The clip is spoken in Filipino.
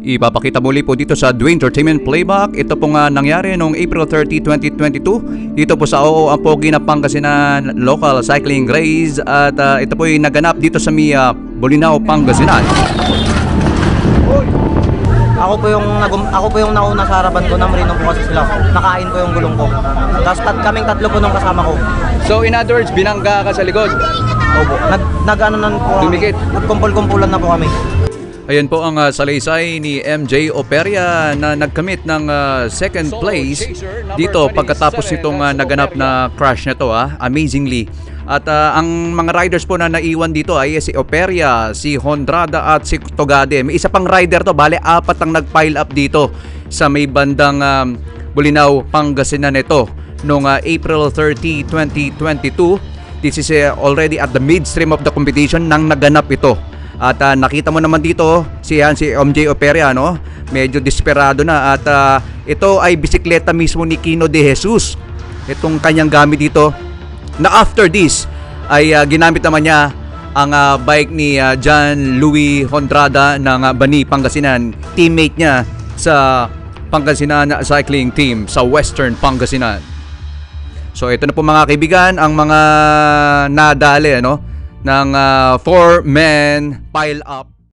Ipapakita muli po dito sa Dwayne Entertainment Playback. Ito po nga nangyari noong April 30, 2022. Dito po sa Oo ang Pogi na Pangasinan Local Cycling Race. At ah, ito po yung naganap dito sa Mia Bolinao, Pangasinan. Ako po yung nagum, ako po yung nauna sa harapan ko na marino po kasi sila. Nakain ko yung gulong ko. Tapos tat, kaming tatlo po nung kasama ko. So in other words, binangga ka sa likod. Opo. Nag nag-ano na po kami. Dumikit. Nagkumpul-kumpulan na po kami. Ayan po ang ah, salaysay ni MJ Operia na nagkamit ng ah, second place dito pagkatapos nitong ah, naganap na crash na to ah, amazingly. At ah, ang mga riders po na naiwan dito ay si Operia, si Hondrada at si Togade. May isa pang rider to, bale apat ang nag-pile up dito sa may bandang ah, Bulinaw, Pangasinan ito noong ah, April 30, 2022. This is ah, already at the midstream of the competition nang naganap ito. At ah, nakita mo naman dito si yan si MJ Operia no. Medyo desperado na at ah, ito ay bisikleta mismo ni Kino de Jesus. Itong kanyang gamit dito na after this ay ah, ginamit naman niya ang ah, bike ni ah, John Louis Hondrada ng ah, Bani Pangasinan, teammate niya sa Pangasinan Cycling Team sa Western Pangasinan. So ito na po mga kaibigan ang mga nadali ano ng ah, four men pile up